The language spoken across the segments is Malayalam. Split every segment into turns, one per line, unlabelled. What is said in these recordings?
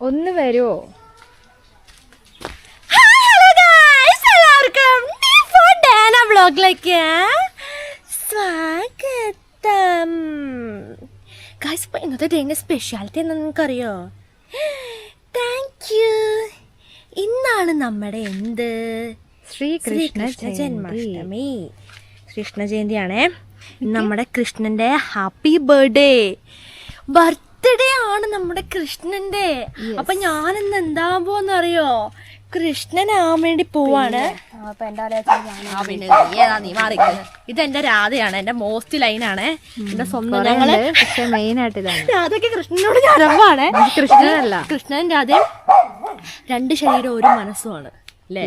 ഒന്ന് വരുമോ
വ്ളോഗിലേക്ക് സ്വാഗതം. ഗായ്സ് ഇപ്പോൾ ഇന്നത്തെ ഡേന്റെ സ്പെഷ്യാലിറ്റി എന്താ നിങ്ങൾക്കറിയോ? താങ്ക് യു ഇന്നാണ് നമ്മുടെ എന്ത്?
ശ്രീകൃഷ്ണ
ജന്മാഷ്ടമി. കൃഷ്ണ ജയന്തിയാണേ. നമ്മുടെ കൃഷ്ണന്റെ ഹാപ്പി ബർത്ത്ഡേ ബർത്ത്ഡേ ആണ് നമ്മുടെ കൃഷ്ണന്റെ. അപ്പൊ ഞാൻ ഇന്ന് എന്താ പോന്നറിയോ കൃഷ്ണനാവാൻ വേണ്ടി പോവാണ്. നീ മാറിക്ക്. ഇത് എന്റെ രാധയാണ് എന്റെ മോസ്റ്റ് ലൈനാണ്. എന്റെ സ്വന്തം
ഞങ്ങൾ
രാധയ്ക്ക് കൃഷ്ണനോട് ഞാനാണ്
കൃഷ്ണനല്ല.
കൃഷ്ണൻ രാധയും രണ്ട് ശരീരം ഒരു മനസ്സുമാണ് അല്ലേ?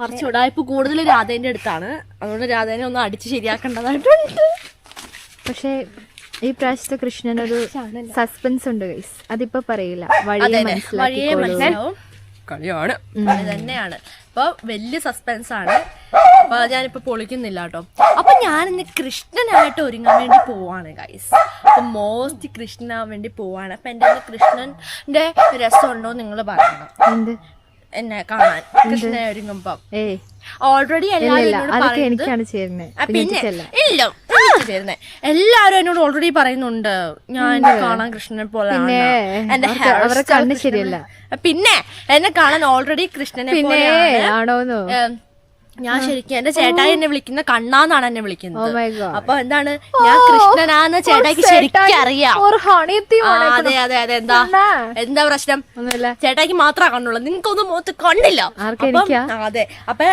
കുറച്ച് ഉടായ്പ കൂടുതൽ രാധേന്റെ അടുത്താണ്. അതുകൊണ്ട് രാധേനെ ഒന്ന് അടിച്ച് ശരിയാക്കേണ്ടതായിട്ടുണ്ട്.
പക്ഷേ ഈ പ്രാവശ്യത്തെ കൃഷ്ണനൊരു സസ്പെൻസ് ഉണ്ട് ഗൈസ് അതിപ്പോ പറയില്ല. വഴിയെ
മനസ്സിലാവും. കളിയാണ്. കളി തന്നെയാണ്. അപ്പൊ വലിയ സസ്പെൻസ് ആണ്. അപ്പൊ ഞാനിപ്പോ പൊളിക്കുന്നില്ല കേട്ടോ. അപ്പൊ ഞാൻ ഇന്ന് കൃഷ്ണനായിട്ട് ഒരുങ്ങാൻ വേണ്ടി പോവാണ് ഗൈസ് അപ്പൊ മോസ്റ്റ് കൃഷ്ണനാവാൻ വേണ്ടി പോവാണ്. അപ്പൊ എന്റെ കയ്യിൽ കൃഷ്ണന്റെ രസമുണ്ടോ നിങ്ങൾ പറയണം. എന്നെ കാണാൻ. കൃഷ്ണനെ ഒരുങ്ങുമ്പോ. ഓൾറെഡി എല്ലാവരും
എനിക്കാണ്
പിന്നെ ഇല്ല എല്ലാരും എന്നോട് ഓൾറെഡി പറയുന്നുണ്ട് ഞാൻ എന്നെ കാണാൻ കൃഷ്ണനെ പോലെ
പിന്നെ ഹെയർ ശരിയല്ല.
പിന്നെ എന്നെ കാണാൻ ഓൾറെഡി കൃഷ്ണനെ ഞാൻ ശരിക്കും എന്റെ ചേട്ടായി എന്നെ വിളിക്കുന്ന കണ്ണാന്നാണ് എന്നെ വിളിക്കുന്നത്.
മൈ
അപ്പൊ എന്താണ് ഞാൻ കൃഷ്ണനാന്ന് ചേട്ടായിക്ക് ശരിക്കും അറിയാം. അതെ അതെ അതെ എന്താ? എന്താ പ്രശ്നം? ചേട്ടായിക്ക് മാത്രമേ കണ്ണുള്ളൂ. നിങ്ങൾക്കൊന്നും മുഖത്ത് കണ്ടില്ല അതെ. അപ്പൊ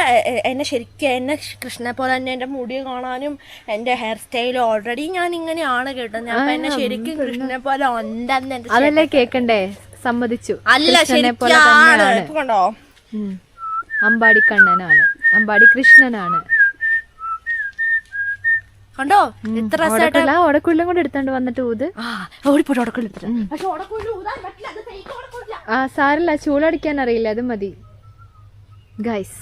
എന്നെ ശരിക്കും എന്നെ കൃഷ്ണനെ പോലെ തന്നെ എന്റെ മുടി കാണാനും എന്റെ ഹെയർ സ്റ്റൈൽ ഓൾറെഡി ഞാൻ ഇങ്ങനെയാണ് കേട്ടത് ഞാൻ എന്നെ ശരിക്കും കൃഷ്ണനെ പോലെ ഉണ്ടെന്ന്
അതല്ലേ കേക്കണ്ടേ? സമ്മതിച്ചു.
അല്ല
ശരി പോലെ
ശരിക്കാണ്
തന്നെയാണ്.
ഇപ്പൊ കണ്ടോ.
അമ്പാടി കണ്ണനാണ്. അമ്പാടി കൃഷ്ണനാണ്.
കണ്ടോ?
ഓടക്കുള്ള ഓടക്കുള്ളും കൂടെ എടുത്തോണ്ട് വന്നിട്ട് ഊത്.
ഓടിപ്പോട്ട്.
ആ സാരില്ല ചൂളടിക്കാൻ അറിയില്ല. അത് മതി. ഗൈസ്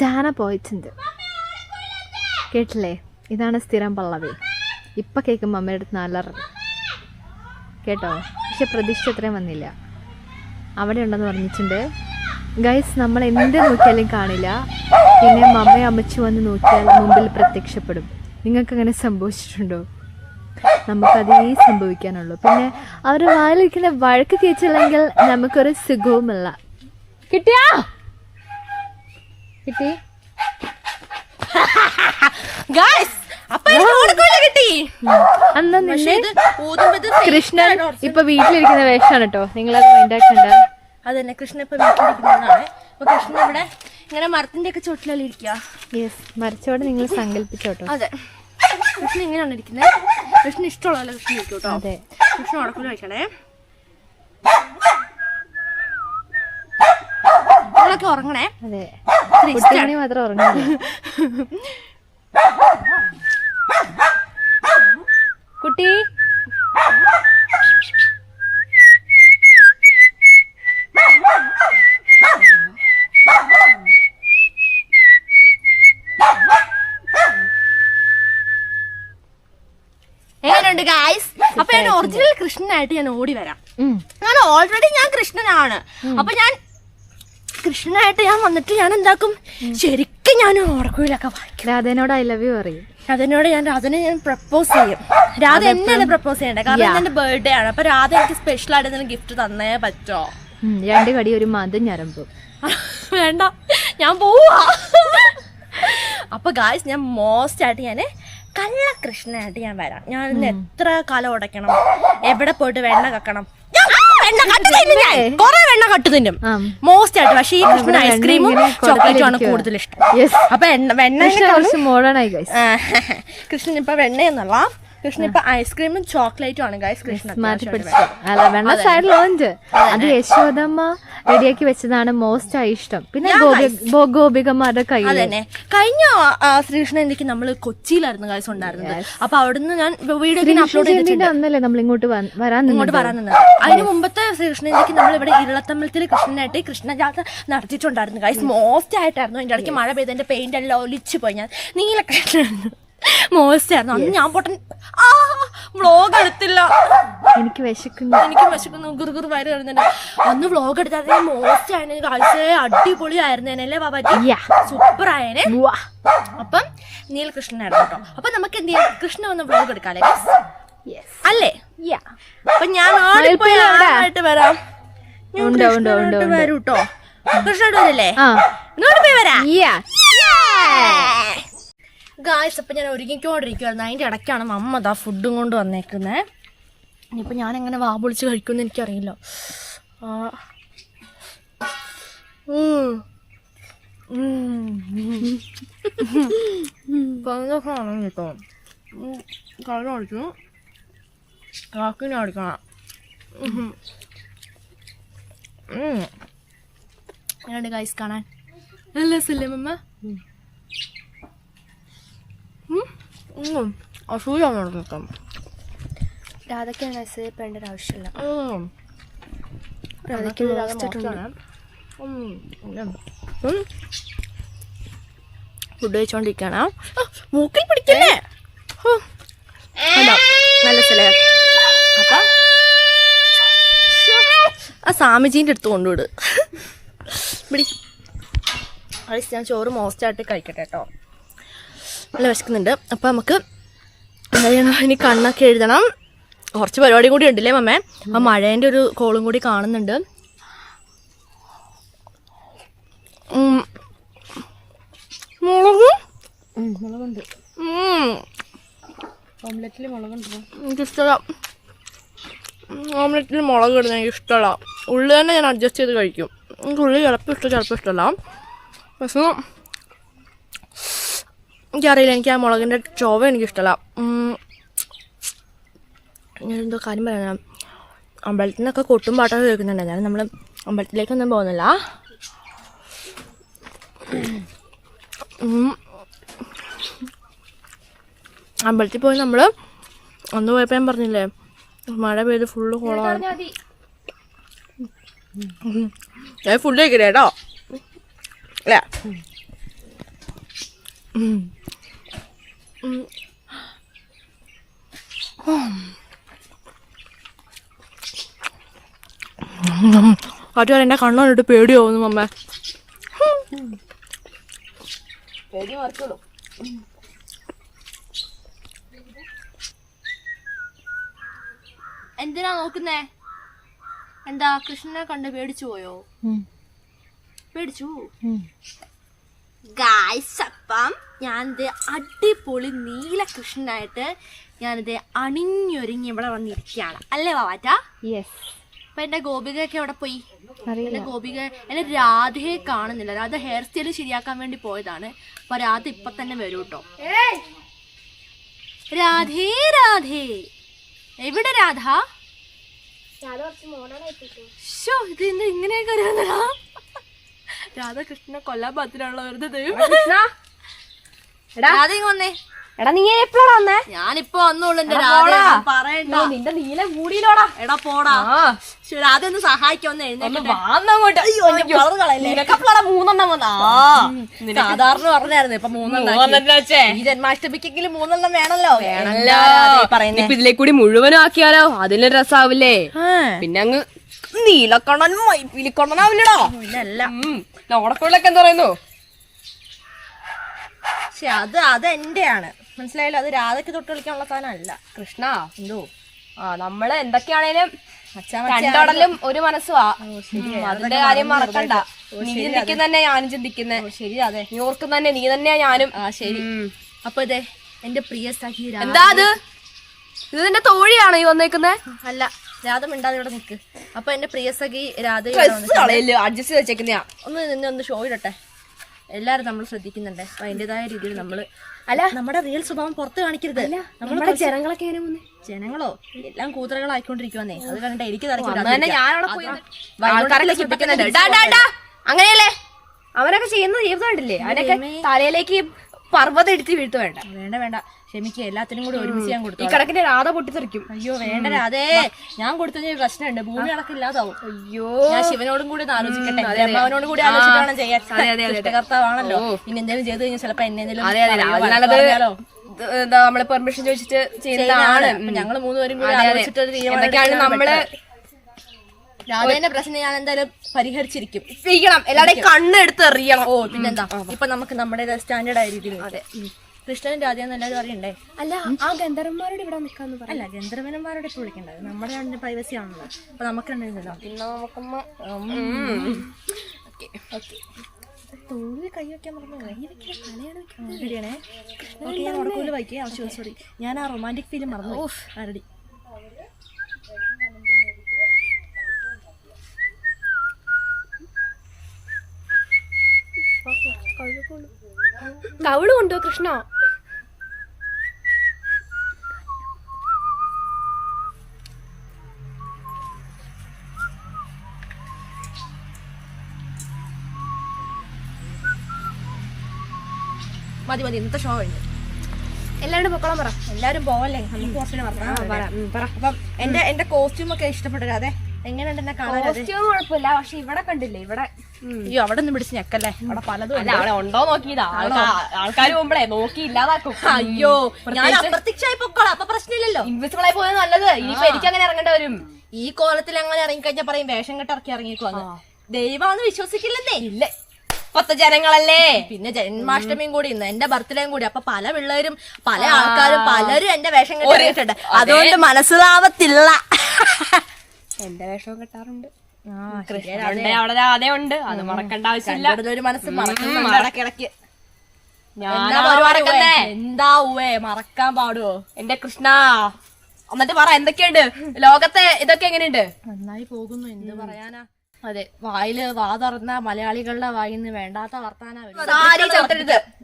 ഡാന പോയിട്ടുണ്ട് കേട്ടില്ലേ? ഇതാണ് സ്ഥിരം പള്ളവി. ഇപ്പൊ കേക്കും അമ്മയുടെ അടുത്ത് നല്ല കേട്ടോ? പക്ഷെ പ്രതീക്ഷ അത്രയും വന്നില്ല. അവിടെ ഉണ്ടെന്ന് പറഞ്ഞിട്ടുണ്ട്. ഗൈസ് നമ്മൾ എന്ത് നോക്കിയാലും കാണില്ല. പിന്നെ മമ്മയും അമ്മച്ചു വന്ന് നോക്കിയാൽ മുമ്പിൽ പ്രത്യക്ഷപ്പെടും. നിങ്ങൾക്ക് അങ്ങനെ സംഭവിച്ചിട്ടുണ്ടോ? നമുക്കതേ സംഭവിക്കാനുള്ളൂ. പിന്നെ അവർ വായിലിരിക്കുന്ന വഴക്ക് കേച്ചില്ലെങ്കിൽ നമുക്കൊരു സുഖവുമില്ല. കിട്ടിയാ? കിട്ടി. അന്നാ കൃഷ്ണൻ ഇപ്പൊ വീട്ടിലിരിക്കുന്ന വേഷമാണ് കേട്ടോ നിങ്ങളത് മൈൻഡാക്കണ്ട
അതന്നെ കൃഷ്ണൻ ഇപ്പൊ വീട്ടിലിരിക്കുന്നതാണ്. അപ്പൊ കൃഷ്ണൻ ഇവിടെ ഇങ്ങനെ മരത്തിന്റെ ഒക്കെ ചോട്ടിലല്ലേ ഇരിക്കുക
യെസ് നിങ്ങൾ സങ്കല്പിച്ചോട്ടോ.
അതെ. കൃഷ്ണൻ ഇങ്ങനെയാണ് ഇരിക്കുന്നത്. കൃഷ്ണൻ ഇഷ്ടമുള്ള കൃഷ്ണൻ ഇരിക്കും കേട്ടോ
അതെ.
കൃഷ്ണൻ ഉടക്കൂല വയ്ക്കണേ. നിങ്ങളൊക്കെ ഉറങ്ങണേ.
അതെ. മാത്രം ഉറങ്ങില്ല കുട്ടി
എങ്ങനെയുണ്ട് ഗായ്സ് അപ്പൊ ഞാൻ ഒറിജിനൽ കൃഷ്ണനായിട്ട് ഞാൻ ഓടി വരാം. ഞാൻ ഓൾറെഡി ഞാൻ കൃഷ്ണനാണ്. അപ്പൊ ഞാൻ കൃഷ്ണനായിട്ട് ഞാൻ വന്നിട്ട് ഞാൻ എന്താക്കും? ശരിക്കും ഞാൻ ഓർക്കുവിലൊക്കെ വായിക്കും.
രാധേനോട് ഐ ലവ് യു പറയും.
രാധനോട് ഞാൻ രാധനെ ഞാൻ പ്രപ്പോസ് ചെയ്യും. രാധ എന്നെയാണ് പ്രപ്പോസ് ചെയ്യേണ്ടത് കാരണം എന്റെ ബർത്ത്ഡേ ആണ്. അപ്പൊ രാധ എനിക്ക് സ്പെഷ്യൽ ആയിട്ട് എന്തെങ്കിലും ഗിഫ്റ്റ് തന്നേ പറ്റോ?
രണ്ട് കടി ഒരു മതം ഞരമ്പ്.
വേണ്ട. ഞാൻ പോവാ. അപ്പൊ ഗായ്സ് ഞാൻ മോസ്റ്റ് ആയിട്ട് ഞാൻ കള്ള കൃഷ്ണനായിട്ട് ഞാൻ വരാം. ഞാൻ ഇന്ന് എത്ര കാലം ഉടയ്ക്കണം? എവിടെ പോയിട്ട് വെണ്ണ കക്കണം വെണ്ണ കട്ട് തിന്നും ഞാൻ. കൊറേ വെണ്ണ കട്ട് തിന്നും. മോസ്റ്റ് ആയിട്ട്. പക്ഷേ ഈ കൃഷ്ണൻ
വെണ്ണ
ഐസ്ക്രീമും ചോക്ലേറ്റും ആണ് കൂടുതൽ ഇഷ്ടം. അപ്പൊ വെണ്ണ
മോഡേൺ ആയി
കൃഷ്ണൻ ഇപ്പൊ വെണ്ണയെന്നല്ല കൃഷ്ണൻ ഇപ്പൊ ഐസ്ക്രീമും ചോക്ലേറ്റും ആണ്. ഗൈസ്
പിടിച്ചു. അല്ല വെണ്ണ സൈഡ് ലോഞ്ച് അത് യശോദമ്മ റെഡിയാക്കി വെച്ചതാണ് മോസ്റ്റ് ആയി ഇഷ്ടം. പിന്നെ ഗോപികമാരുടെ കൈ
അതന്നെ. കഴിഞ്ഞ ശ്രീകൃഷ്ണ ശ്രീകൃഷ്ണൻ എനിക്ക് നമ്മൾ കൊച്ചിയിലായിരുന്നു ഗൈസ് ഉണ്ടായിരുന്നത്. അപ്പൊ അവിടുന്ന് ഞാൻ വീഡിയോ അപ്ലോഡ് ചെയ്തിട്ടുണ്ട്.
നമ്മൾ ഇങ്ങോട്ട് വരാൻ
ഇങ്ങോട്ട് വരാൻ നിന്നത്. അതിന് മുമ്പത്തെ ശ്രീകൃഷ്ണനിലേക്ക് നമ്മൾ ഇവിടെ ഇരളത്തമ്പലത്തിൽ കൃഷ്ണനായിട്ട് കൃഷ്ണജാഥ നടത്തിയിട്ടുണ്ടായിരുന്നു. ഗൈസ് മോസ്റ്റ് ആയിട്ടായിരുന്നു. അതിന്റെ ഇടയ്ക്ക് മഴ പെയ്ത് എന്റെ പെയിന്റ് എല്ലാം ഒലിച്ചു പോയി. ഞാൻ നീല കൃഷ്ണൻ മോശമായിരുന്നു. അന്ന് ഞാൻ പൊട്ടൻ ആ വ്ളോഗ് എടുത്തില്ല.
എനിക്ക് വിശക്കുന്നു.
എനിക്ക് വിശക്കുന്നു. ഗുറുഗുറു വയറ് വരുന്നുണ്ട് അന്ന് വ്ളോഗ് എടുത്താൽ മോശമായിരുന്നു. കാഴ്ച അടിപൊളിയായിരുന്നേനെ അല്ലേ ബാബാജി. സൂപ്പർ ആയനെ അപ്പം നീലകൃഷ്ണനായിരുന്നു കേട്ടോ. അപ്പൊ നമുക്ക് എന്ത് ചെയ്യാം? കൃഷ്ണ ഒന്ന് വ്ളോഗ് എടുക്കാല്ലേ? അല്ലേ. അപ്പൊ ഞാൻ ആയിട്ട് വരാം? ഞാൻ
വരൂട്ടോ.
വരൂ വരില്ലേ? ഇങ്ങോട്ട് പോയി വരാം. ഗായ്സ് അപ്പം ഞാൻ ഒരുങ്ങിക്കൊണ്ടിരിക്കുവായിരുന്നു അതിന്റെ ഇടയ്ക്കാണ് മമ്മ ദാ ഫുഡും കൊണ്ട് വന്നേക്കുന്നത് ഇനിയിപ്പോൾ ഞാൻ എങ്ങനെ വാ പൊളിച്ച് കഴിക്കുമെന്ന് എനിക്കറിയില്ല ആ. ഉം. ഉം. പതിനൊക്കെ ആണ് കേട്ടോ. കള്ള് അടിച്ചു കാക്കിനെ അടിക്കണം. എങ്ങനെയുണ്ട് ഗൈസ് കാണാൻ നല്ല രസമില്ലേ മമ്മ അസൂയാണ് നിൽക്കാം
രാധയ്ക്ക് മെസ്സേജ് ചെയ്യേണ്ട ഒരു ആവശ്യമില്ല.
രാധയ്ക്ക് ഫുഡ് കഴിച്ചോണ്ടിരിക്കാണ്. മൂക്കിൽ പിടിക്കല്ലേ? നല്ല സ്ഥലം അപ്പൊ ആ സ്വാമിജീന്റെ അടുത്ത് കൊണ്ടുവിട്. പിടി. അളിസ് ഞാൻ ചോറ് മോസ്റ്റായിട്ട് കഴിക്കട്ടെ കേട്ടോ. നല്ല വിശക്കുന്നുണ്ട്. അപ്പം നമുക്ക് എന്താ ചെയ്യണം ഇനി കണ്ണൊക്കെ എഴുതണം. കുറച്ച് പരിപാടി കൂടി ഉണ്ടല്ലേ മമ്മേ? ആ മഴേന്റെ ഒരു കോളും കൂടി കാണുന്നുണ്ട്. മുളക്?
മുളകുണ്ട്. ഓംലെറ്റിൽ മുളകുണ്ട്.
എനിക്കിഷ്ടമല്ല ഓംലെറ്റിൽ മുളക് ഇടുന്നത് എനിക്ക് ഇഷ്ടമല്ല ഉള്ളി തന്നെ ഞാൻ അഡ്ജസ്റ്റ് ചെയ്ത് കഴിക്കും. എനിക്ക് ഉള്ളി ചിലപ്പോൾ ഇഷ്ടം ചിലപ്പോൾ ഇഷ്ടമല്ല പക്ഷേ എനിക്കറിയില്ല. എനിക്ക് ആ മുളകിന്റെ ചൊവ എനിക്കിഷ്ടമല്ല ഞാനെന്തോ കാര്യം പറയാം അമ്പലത്തിൽ നിന്നൊക്കെ കൊട്ടും പാട്ടൊക്കെ കേൾക്കുന്നുണ്ട്. ഞാൻ നമ്മൾ അമ്പലത്തിലേക്കൊന്നും പോകുന്നില്ല. അമ്പലത്തിൽ പോയി നമ്മൾ അന്ന് പോയപ്പോൾ ഞാൻ പറഞ്ഞില്ലേ മഴ പെയ്ത് ഫുള്ള് കുളമാണ് ഞാൻ ഫുഡ് കഴിക്കട്ടെ കേട്ടോ. അല്ലേ. കാട്ടുകാർ എന്റെ കണ്ണുകൊണ്ടിട്ട് പേടിയാവുന്നു മമ്മ. പേടി മറിക്കുള്ളൂ എന്തിനാ നോക്കുന്നേ? എന്താ കൃഷ്ണനെ കണ്ട് പേടിച്ചു പോയോ? പേടിച്ചു? ഗായ്സ് അപ്പം ഞാനിത് അടിപൊളി നീല കൃഷ്ണനായിട്ട് ഞാനിത് അണിഞ്ഞൊരുങ്ങി ഇവിടെ വന്നിരിക്കുകയാണ്. അല്ലേ വാവാറ്റ
യെസ്
അപ്പൊ എന്റെ ഗോപികയൊക്കെ അവിടെ പോയി? എന്റെ ഗോപിക എന്റെ രാധയെ കാണുന്നില്ല. രാധ ഹെയർ സ്റ്റൈൽ ശരിയാക്കാൻ വേണ്ടി പോയതാണ്. അപ്പൊ രാധ ഇപ്പൊ തന്നെ വരൂ കേട്ടോ രാധേ രാധേ. എവിടെ രാധ? ഷോ ഇത് ഇങ്ങനെയൊക്കെ അറിയാന്നടാ രാധ കൃഷ്ണനെ കൊല്ലാൻ പാത്തിനുള്ള വെറുതെ ദൈവം രാധ ഇങ്ങ് വന്നേ.
എടാ നീ എപ്പോഴാ വന്നേ?
ഞാനിപ്പോ വന്നോളൂ എന്റെ രാധ. പറയണ്ട.
നിന്റെ നീല കൂടിയിലോടാ.
എടാ പോടാ. രാധ ഒന്ന് സഹായിക്കൊന്ന് എഴുന്നേക്കട്ടെ
മൂന്നെണ്ണം വന്നാ?
സാധാരണ പറഞ്ഞായിരുന്നു ഇപ്പൊ മൂന്നെണ്ണം ഈ ജന്മാഷ്ടമിക്കെങ്കിലും മൂന്നെണ്ണം വേണല്ലോ.
വേണല്ലോ. ഇതിലേക്ക് കൂടി മുഴുവനും ആക്കിയാലോ? അതിലൊരു രസാവില്ലേ? പിന്നെ അങ്ങ് നീലക്കണ്ണൻ മൈപ്പിലിക്കണ്ണനാവില്ലടാ
ഇല്ലല്ല
ഓടക്കുള്ളൊക്കെ എന്താ പറയുന്നു?
പക്ഷെ അത് അത് എന്റെയാണ് മനസ്സിലായല്ലോ? അത് രാധയ്ക്ക് തൊട്ട് കളിക്കാനുള്ള സാധനമല്ല.
കൃഷ്ണ?
എന്തോ?
ആ നമ്മൾ എന്തൊക്കെയാണേലും രണ്ടോടലും ഒരു മനസ്സുവാ. അതിന്റെ കാര്യം മറക്കണ്ട. നീ ചിന്തിക്കുന്ന തന്നെ ഞാനും ചിന്തിക്കുന്നേ.
ശരി അതെ
ന്യൂയോർക്ക് തന്നെ നീ തന്നെയാ ഞാനും.
ആ ശരി. അപ്പൊ ഇതേ എന്റെ പ്രിയ സഖി
എന്താ അത്? ഇത് നിന്റെ തോഴിയാണോ ഈ വന്നേക്കുന്നേ?
അല്ല രാധ മിണ്ടാതെ ഇവിടെ നിൽക്ക് അപ്പൊ എന്റെ പ്രിയ സഖി രാധ
അഡ്ജസ്റ്റ് വെച്ചേക്കുന്നയാ.
ഒന്ന് നിന്നെ ഒന്ന് ഷോ ഇടട്ടെ. എല്ലാരും നമ്മൾ ശ്രദ്ധിക്കുന്നുണ്ട്? അപ്പൊ അതിന്റേതായ രീതിയിൽ നമ്മൾ അല്ല നമ്മുടെ റിയൽ സ്വഭാവം പുറത്ത് കാണിക്കരുത്. നമ്മുടെ
ജനങ്ങളൊക്കെ
ജനങ്ങളോ? എല്ലാം കൂത്തറകളായിക്കൊണ്ടിരിക്കുവാന്നേ അത് കണ്ടിട്ട് എനിക്ക്
ഡാ. അങ്ങനെയല്ലേ? അവനൊക്കെ ചെയ്യുന്ന ജീവിതം കണ്ടില്ലേ അവനൊക്കെ തലയിലേക്ക് പർവതം എടുത്ത് വീഴ്ത്തു വേണ്ട.
വേണ്ട വേണ്ട. ക്ഷമിക്കുക എല്ലാത്തിനും കൂടി ഒരുമിച്ച് ഞാൻ കൊടുത്തു
ഈ കിടക്കിന്റെ രാധ പൊട്ടിത്തെറിക്കും.
അയ്യോ വേണ്ട രാധേ ഞാൻ കൊടുത്തു ഒരു പ്രശ്നമുണ്ട്. ഭൂമി അടക്കില്ലാതാവും
അയ്യോ.
ഞാൻ ശിവനോടും കൂടി ഒന്ന് ആലോചിക്കട്ടെ. അമ്മാവനോടും കൂടി ആലോചിച്ചിട്ട് ചെയ്യാൻ. ഇനി എന്തെങ്കിലും ചെയ്ത് കഴിഞ്ഞാൽ ചിലപ്പോ എന്നെ എന്തെങ്കിലും
നമ്മൾ പെർമിഷൻ ചോദിച്ചിട്ട് ചെയ്യുന്നതാണ്.
ഞങ്ങൾ ഞങ്ങൾ മൂന്നുപേരും കൂടി. ആലോചിച്ചിട്ട്
നമ്മൾ
രാധേന്റെ പ്രശ്നം ഞാൻ എന്തായാലും പരിഹരിച്ചിരിക്കും.
ചെയ്യണം. എല്ലാവരുടെയും കണ്ണെടുത്ത് എറിയണം.
ഓ പിന്നെന്താ? ഇപ്പൊ നമുക്ക് നമ്മുടെ സ്റ്റാൻഡേർഡ് ആയ രീതിയിൽ അതെ. കൃഷ്ണനും രാധയെന്ന് എല്ലാവരും അറിയണ്ടേ?
അല്ല ആ ഗന്ധർവന്മാരോട് ഇവിടെ നിൽക്കാന്ന് പറയാം
അല്ല ഗന്ധർവനന്മാരോട് ഇപ്പൊ വിളിക്കണ്ടത് നമ്മുടെ രണ്ട് പ്രൈവസി ആണല്ലോ അപ്പൊ നമുക്ക് രണ്ടുപേരുണ്ടല്ലോ
പിന്നെ നമുക്കൊന്ന്
തോളിൽ കൈ വെക്കാൻ പറഞ്ഞു കൈ വെക്കാൻ തലയാണ് റെഡിയാണേ ഓക്കെ ഞാൻ ഉറക്കൂൽ വായിക്കേ. സോറി ഞാൻ ആ റൊമാന്റിക് ഫീൽ മറന്നു റെഡി
കവിൾ കൊണ്ടോ കൃഷ്ണ.
മതി മതി ഇന്നത്തെ ഷോ കഴിഞ്ഞു.
എല്ലാവരും പൊക്കോളം പറ.
എല്ലാരും പോവല്ലേ? നമുക്ക് പറ അപ്പം എന്റെ എന്റെ കോസ്റ്റ്യൂം ഒക്കെ ഇഷ്ടപ്പെട്ടു അതെ എങ്ങനെയുണ്ട് എന്നെ കാണാൻ?
കോസ്റ്റ്യൂം കുഴപ്പമില്ല പക്ഷെ ഇവിടെ കണ്ടില്ലേ ഇവിടെ
അയ്യോ അവിടെ നിന്ന് പിടിച്ച് ഞെക്കല്ലേ? അവിടെ പലതും
അല്ല അവിടെ ഉണ്ടോ നോക്കിയതാ. ആൾക്കാർ പോകുമ്പോഴേ നോക്കി ഇല്ലാതാക്കും.
അയ്യോ ഞാൻ അപ്രത്യക്ഷമായി പൊക്കോളാം. അപ്പൊ പ്രശ്നമില്ലല്ലോ.
ഇൻവിസിബിൾ ആയി പോയത് നല്ലത്. ഇനിയിപ്പോ എനിക്ക് അങ്ങനെ ഇറങ്ങേണ്ടി വരും.
ഈ കോലത്തിൽ അങ്ങനെ ഇറങ്ങിക്കഴിഞ്ഞാൽ പറയും വേഷം കെട്ട് ഇറക്കി ഇറങ്ങിക്കോന്ന് ദൈവമാന്ന് വിശ്വസിക്കില്ലെന്നേ.
ഇല്ല. പത്ത് ജനങ്ങളല്ലേ?
പിന്നെ ജന്മാഷ്ടമിയും കൂടി ഇന്ന് എന്റെ ബർത്ത്ഡേയും കൂടി. അപ്പൊ പല പിള്ളേരും പല ആൾക്കാരും പലരും എന്റെ വേഷം കെട്ടിട്ടുണ്ട് അതുകൊണ്ട് മനസ്സിലാവത്തില്ല.
എന്റെ വേഷവും കെട്ടാറുണ്ട്. കൃഷ്ണനുണ്ട് അവിടെ രാധയുണ്ട് അത് മറക്കണ്ട ആവശ്യമില്ല.
ഒരു മനസ്സ് എന്താ ഉവേ മറക്കാൻ പാടുവോ?
എന്റെ കൃഷ്ണ എന്നിട്ട് പറ എന്തൊക്കെയുണ്ട്? ലോകത്തെ ഇതൊക്കെ എങ്ങനെയുണ്ട്?
നന്നായി പോകുന്നു. എന്ത് പറയാനാ? അതെ. വായിൽ വാ തുറന്ന മലയാളികളുടെ വായിന്ന് വേണ്ടാത്ത വർത്താനാ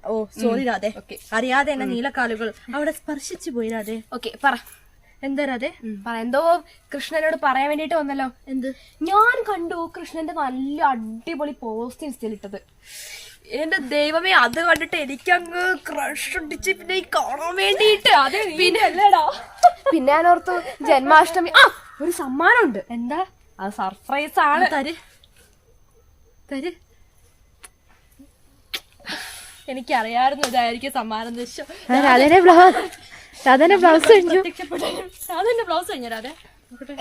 ഓ സോറി രാധേ. അറിയാതെ എന്നെ നീലക്കാലുകൾ അവിടെ സ്പർശിച്ചു പോയി രാധേ.
ഓക്കെ പറ.
എന്താ
അതെ എന്തോ കൃഷ്ണനോട് പറയാൻ വേണ്ടിട്ട് വന്നല്ലോ.
എന്ത്?
ഞാൻ കണ്ടു കൃഷ്ണന്റെ നല്ല അടിപൊളി പോസ്റ്റ് ഇൻസ്റ്റയിൽ ഇട്ടത്. എന്റെ ദൈവമേ അത് കണ്ടിട്ട് എനിക്കങ്ങ് ക്രഷ് ഒട്ടിച്ച് പിന്നെ ഈ കാണാൻ വേണ്ടിയിട്ട്. പിന്നെ അല്ലടാ. പിന്നെ ഞാൻ ഓർത്തു ജന്മാഷ്ടമി. ആ ഒരു സമ്മാനമുണ്ട്.
എന്താ?
അത് സർപ്രൈസ് ആണ്.
തര്. തര്. എനിക്കറിയായിരുന്നു ഇതായിരിക്കും സമ്മാനം ദശം
രാധേനെ ബ്ലൗസ് കഴിഞ്ഞു.
രാധേന്റെ ബ്ലൗസ് കഴിഞ്ഞു രാധേ?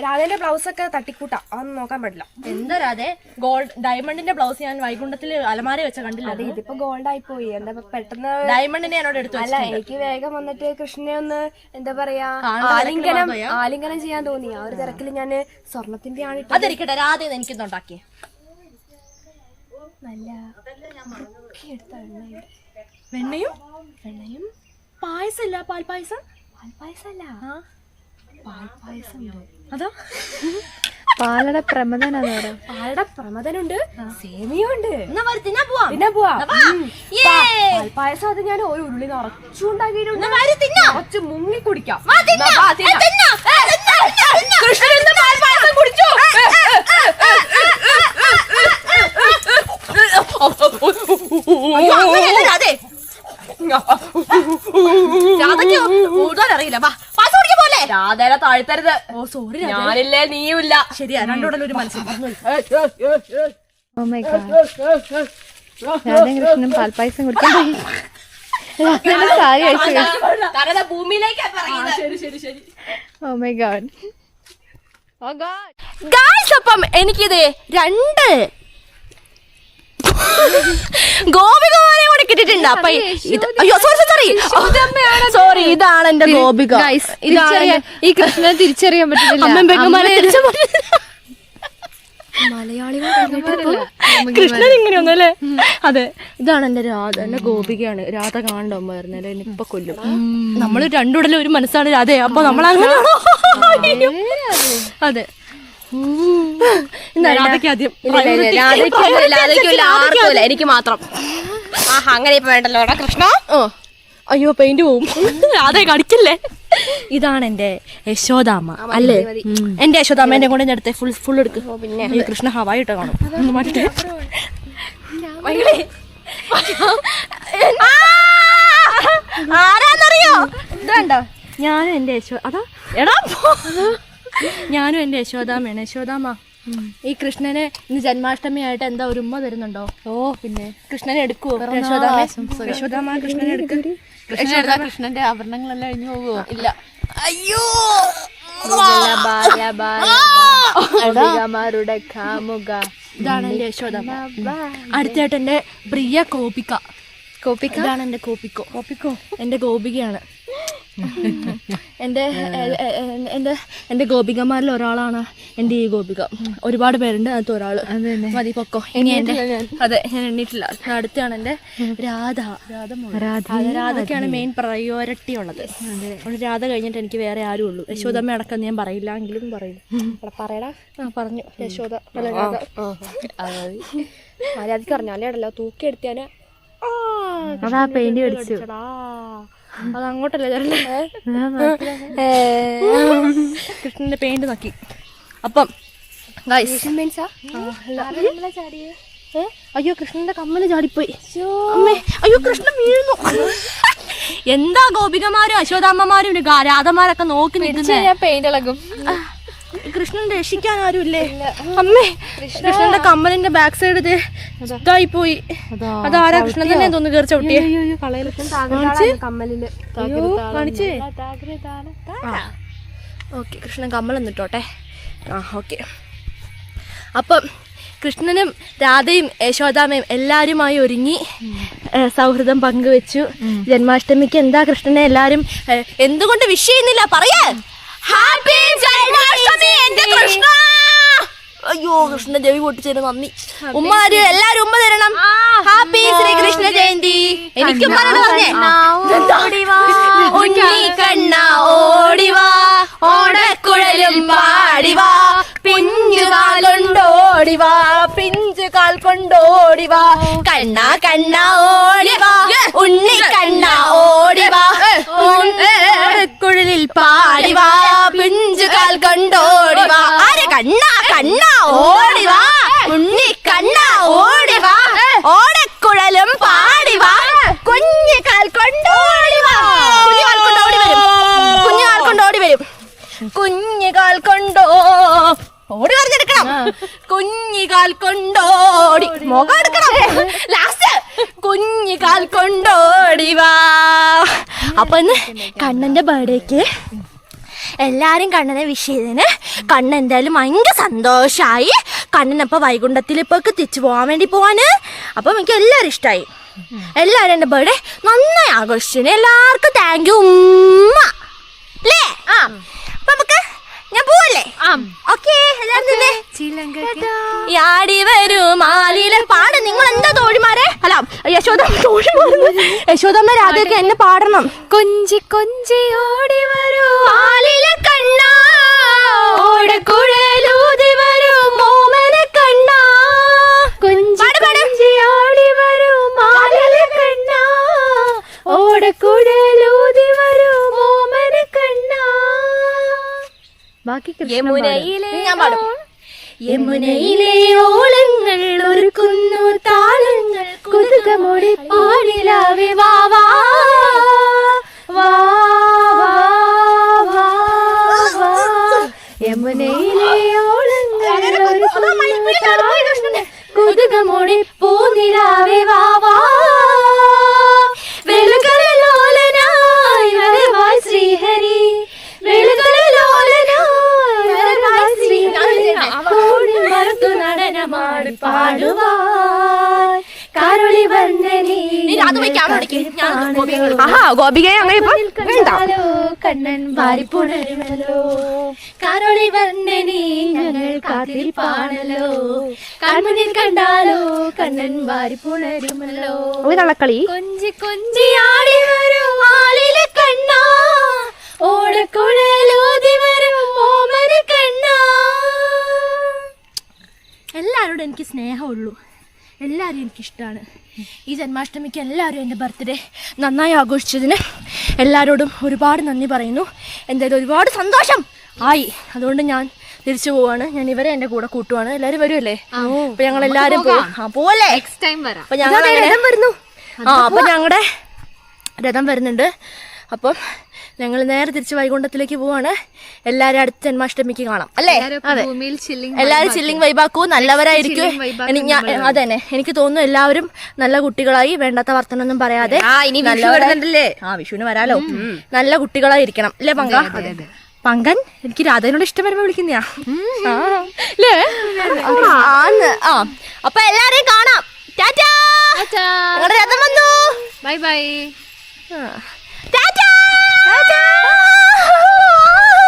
രാധേന്റെ ബ്ലൗസ് ഒക്കെ തട്ടിക്കൂട്ടാ. അതൊന്നും നോക്കാൻ പറ്റില്ല.
എന്താ രാധേ? ഗോൾഡ് ഡയമണ്ടിന്റെ ബ്ലൗസ് ഞാൻ വൈകുണ്ഠത്തിൽ അലമാര വെച്ച കണ്ടില്ല
അതെ ഇതിപ്പോ ഗോൾഡ് ആയി പോയി. എന്താ പെട്ടെന്ന്
ഡയമണ്ടിനെ എന്നോട് എടുത്തു
അല്ല എനിക്ക് വേഗം വന്നിട്ട് കൃഷ്ണനെ ഒന്ന് എന്താ പറയാ ആലിംഗനം ആലിംഗനം ചെയ്യാൻ തോന്നി. ആ ഒരു തിരക്കിൽ ഞാൻ സ്വർണത്തിന്റെ ആണ് ഇട്ടത്.
അതിരിക്കട്ടെ രാധേ ഉണ്ടാക്കിയേ
നല്ല.
വെണ്ണയും?
വെണ്ണയും
പായസം
പാൽപായസം പാൽപായസല്ല
അതോ?
പാലട പ്രമദനാണ് പറയാം
പാലട പ്രമദനുണ്ട്. സേമിയുണ്ട് പായസം അത് ഞാൻ ഒരു ഉള്ളി നിറച്ചുണ്ടാക്കിയിട്ടുണ്ട് കുറച്ച് മുങ്ങി കുടിക്കാം.
തിന്നാ.
വാ, തിന്നാം. കൃഷ്ണൻ പാൽപായസം കുടിച്ചു
അയ്യോ, അങ്ങനെയല്ല രാധേ രാധയ്ക്ക് ഊതാൻ അറിയില്ല വാ പായസം കുടിക്കാൻ പോലെ
രാധേനെ താഴ്ത്തരുത്.
ഓ സോറി
ഞാനില്ലേ നീയുമില്ല.
ശരിയാ രണ്ടോടലും ഒരു മനസ്സിൽ
ഓ മൈ ഗോഡ് രാധയും കൃഷ്ണനും പാൽപ്പായസം കുടിക്കാൻ പോയി. സാരി
കാരണം ഭൂമിയിലേക്കാ പറയുന്നത്.
ശരി ശരി ശരി.
Oh my god oh god
guys അപ്പം എനിക്കിത് രണ്ട് ഗോപികമാരെ കൂടെ കിട്ടിയിട്ടുണ്ട്. അപ്പൊ അയ്യോ സോറി സോറി സോറി ഇതാണ് എന്റെ ഗോപിക.
ഈ കൃഷ്ണനെ തിരിച്ചറിയാൻ
പറ്റില്ല കൃഷ്ണൻ ഇങ്ങനെയൊന്നും അല്ലേ? അതെ. ഇതാണ് എന്റെ രാധ. എന്റെ ഗോപികയാണ്. രാധ കാണണ്ടോമായിരുന്നല്ലേ ഇപ്പൊ കൊല്ലും. നമ്മൾ രണ്ടുടലും ഒരു മനസ്സാണ് രാധ. അപ്പൊ നമ്മൾ അങ്ങനെ അതെ
എനിക്ക് മാത്രം. ആഹാ അങ്ങനെ ഇപ്പൊ വേണ്ടല്ലോ. കൃഷ്ണ.
ഓ. അയ്യോ പെയിന്റ് പോവും അതെ കടിക്കല്ലേ? ഇതാണ് എന്റെ യശോദാമ അല്ലേ. എന്റെ യശോദാമ്മ എന്റെ കൂടെ അടുത്ത് ഫുൾ ഫുൾ എടുക്ക്. പിന്നെ. കൃഷ്ണ ഹവായി ഇട്ട് കാണും. മറ്റേ! ആരാന്നറിയോ? ഇതാണ്ടോ ഞാനും എന്റെ യശോ അതാ. എടാ ഞാനും എന്റെ യശോദാമയാണ് യശോദാമ ഈ കൃഷ്ണനെ ഇന്ന് ജന്മാഷ്ടമി ആയിട്ട് എന്താ ഒരു ഉമ്മ തരുന്നുണ്ടോ? ഓ പിന്നെ. കൃഷ്ണനെ എടുക്കുവോ? യശോദാമ യശോദാമ കൃഷ്ണനെ എടുക്ക്.
കൃഷ്ണന്റെ ആഭരണങ്ങളെല്ലാം അഴിഞ്ഞു പോകുമോ ഇല്ല.
അയ്യോ!
കാമുക.
ഇതാണ് അടുത്തായിട്ട് എന്റെ പ്രിയ കോപിക
കോപ്പിക്ക
ഇതാണ് എന്റെ കോപ്പിക്കോ കോപ്പിക്കോ എന്റെ ഗോപികയാണ്. എന്റെ എന്റെ എ- എന്റെ എന്റെ ഗോപികമാരിൽ ഒരാളാണ് എന്റെ ഈ ഗോപിക. ഒരുപാട് പേരുണ്ട് അതിനകത്ത് ഒരാൾ മതി പൊക്കോ. ഇനി എന്റെ അതെ ഞാൻ എണ്ണിട്ടില്ല. അടുത്താണ് എന്റെ രാധ. രാധ രാധക്കാണ് രാധയ്ക്കാണ് മെയിൻ പ്രയോറിറ്റി ഉള്ളത്. രാധ കഴിഞ്ഞിട്ട് എനിക്ക് വേറെ ആരും ഉള്ളൂ യശോദമ്മ അടക്കം ഞാൻ പറയില്ല എങ്കിലും പറയില്ല പറയടാ. ആ പറഞ്ഞു. യശോദ രാധ.
മര്യാദയ്ക്ക് അറിഞ്ഞാലേ അടല്ലോ തൂക്കി എടുത്താന്
അതാ പെയിന്റ് അടിച്ചു.
അത് അങ്ങോട്ടല്ലേ തരണ്ടേ? കൃഷ്ണന്റെ പെയിന്റ് നോക്കി. അപ്പം? അയ്യോ കൃഷ്ണന്റെ കമ്മൽ ചാടിപ്പോയി. അമ്മേ അയ്യോ കൃഷ്ണൻ വീഴുന്നു. എന്താ ഗോപികമാരും അശ്വതാമ്മമാരും രാധമാരൊക്കെ നോക്കി നിൽക്കുന്നേ?
ഞാൻ പെയിന്റ് ഇളകും.
കൃഷ്ണൻ രക്ഷിക്കാൻ ആരുമില്ലേ അമ്മേ കൃഷ്ണന്റെ കമ്മലിന്റെ ബാക്ക് സൈഡ് ഇതായി പോയി അതാരാ കൃഷ്ണൻ തന്നെ തോന്നുന്നു കയറി ചവിട്ടിയെ? കാണിച്ചേ. ഓക്കെ കൃഷ്ണൻ കമ്മൽ എന്നിട്ടോട്ടെ ആ ഓക്കെ. അപ്പം കൃഷ്ണനും രാധയും യശോദാമയും എല്ലാവരുമായി ഒരുങ്ങി സൗഹൃദം പങ്കുവെച്ചു. ജന്മാഷ്ടമിക്ക് എന്താ കൃഷ്ണനെ എല്ലാരും എന്തുകൊണ്ട് വിഷ് ചെയ്യുന്നില്ല? പറയാ! ഹാപ്പി ജന്മാഷ്ടമി എന്റെ കൃഷ്ണ. അയ്യോ കൃഷ്ണ ദേവി പൊട്ടിച്ചേരും നന്ദി. ഉമ്മ തരൂ എല്ലാരും ഉമ്മ തരണം. ഹാപ്പി ശ്രീകൃഷ്ണ ജയന്തി. എനിക്ക് ഉണ്ണി കണ്ണ ഓടിവാ. ഓടക്കുഴലും പാടിവാ. പിഞ്ചു കാലുണ്ടോടിവാ പിഞ്ചു കാൽ കൊണ്ടോടിവാ കണ്ണ കണ്ണ ഓടിവാ. ഉണ്ണി കണ്ണ ഓടിവാ. പാടിവാ പിഞ്ചുകാൽ കണ്ടോടിവാ ആരെ കണ്ണ കണ്ണ ഓടിവാ ഉണ്ണി കണ്ണ ഓടിവാ ഓടക്കുഴലും പാടിവാ കുഞ്ഞുകാൽ കൊണ്ടോടിവാ കുഞ്ഞുകാൽ കൊണ്ടോടി വരും കുഞ്ഞുകാൽ കൊണ്ടോടി വരും കുഞ്ഞുകാൽ കൊണ്ടോ ഓടി പറഞ്ഞെടുക്കണം കുഞ്ഞികാൽ കൊണ്ടോടി മുഖം എടുക്കണം ലാസ്റ്റ് കുഞ്ഞികാൽ കൊണ്ടോടി വാ അപ്പൊ ഇന്ന് കണ്ണന്റെ ബർത്ത്ഡേക്ക് എല്ലാരും കണ്ണനെ വിഷ് ചെയ്തതിന് കണ്ണൻ എന്തായാലും ഭയങ്കര സന്തോഷായി. വൈകുണ്ഠത്തിൽ ഇപ്പൊ തിരിച്ചു പോകാൻ വേണ്ടി പോവാന്. അപ്പൊ എനിക്ക് എല്ലാവരും ഇഷ്ടമായി എല്ലാവരും എന്റെ ബർത്ത്ഡേ നന്നായി ആഘോഷിച്ചു എല്ലാവർക്കും താങ്ക് യു ഉമ്മ. ആ അപ്പൊ നമുക്ക് ഞാൻ പോവല്ലേ ഓക്കെ എല്ലാവരും നിന്നേ യാടി വരൂ മാലിയിലെ പാട്. നിങ്ങൾ എന്താ തോഴിമാരെ? അല്ല യശോദമ്മ തോഴിമാരെന്ന് യശോദമ്മ രാധയൊക്കെ എന്നെ പാടണം.
കൊഞ്ചി കൊഞ്ചി ഓടി വരൂ.
മാലിലെ കണ്ണ. ഓടക്കുഴലൂതി വരൂ. മോമന കണ്ണ.
കൊഞ്ചി. കൊഞ്ചി ഓടി വരൂ. മാലിലെ കണ്ണ. ഓടക്കുഴലൂതി ബാക്കി
യമുനയിലെ ഓളങ്ങൾ ഒരുക്കുന്നു താളങ്ങൾ ഗോപികയെ ഗോപികയെ അങ്ങനെ ഇപ്പൊ വേണ്ട
കണ്ടാലോ കണ്ണൻ വാരിപ്പുണരുമല്ലോ കാരോളി വന്ദനീ ഞങ്ങൾ കാത്തിരിപ്പാണല്ലോ കൺമുന്നിൽ കണ്ടാലോ കണ്ണൻ വാരിപ്പുണരുമല്ലോ കൊഞ്ചി കൊഞ്ചി ആടി വരും ആളിലെ കണ്ണ. ഓടക്കുഴലൂതി വരും ഓമന കണ്ണാ.
എല്ലാവരോടും എനിക്ക് സ്നേഹമുള്ളൂ. എല്ലാവരും എനിക്കിഷ്ടമാണ് ഈ ജന്മാഷ്ടമിക്ക് എല്ലാവരും എന്റെ ബർത്ത്ഡേ നന്നായി ആഘോഷിച്ചതിന് എല്ലാവരോടും ഒരുപാട് നന്ദി പറയുന്നു. എന്തായാലും ഒരുപാട് സന്തോഷം. ആയി. അതുകൊണ്ട് ഞാൻ തിരിച്ചു പോവാണ്. ഞാൻ ഇവരെ എന്റെ കൂടെ കൂട്ടുവാണ്. എല്ലാരും വരുമല്ലേ അപ്പൊ ഞങ്ങൾ എല്ലാരും പോവാം പോവല്ലേ അപ്പൊ ഞങ്ങൾ വരുന്നു. ആ അപ്പൊ ഞങ്ങളുടെ രഥം വരുന്നുണ്ട്. അപ്പം ഞങ്ങൾ നേരെ തിരിച്ച് വൈകുണ്ഠത്തിലേക്ക് പോവാണ്. എല്ലാരും അടുത്ത ജന്മാഷ്ടമിക്ക് കാണാം. അല്ലേ? അതെ.
ഭൂമിയിൽ ചില്ലിങ്
വൈബാക്കൂ നല്ലവരായിരിക്കും എനിക്ക് അതന്നെ. എനിക്ക് തോന്നുന്നു എല്ലാവരും നല്ല കുട്ടികളായി. വേണ്ടാത്ത വർത്തനൊന്നും പറയാതെ
ആ,
വിഷുവിന് വരാലോ. നല്ല കുട്ടികളായിരിക്കണം. അല്ലേ പങ്ക? പങ്കൻ എനിക്ക് രാധനോട് ഇഷ്ടം വരുമ്പോ വിളിക്കുന്നയാ. ആ, അപ്പൊ എല്ലാരെയും കാണാം. ടാറ്റാ. ഞങ്ങളുടെ രഥം വന്നു.
Bye bye.
ആ. 大家。啊啊啊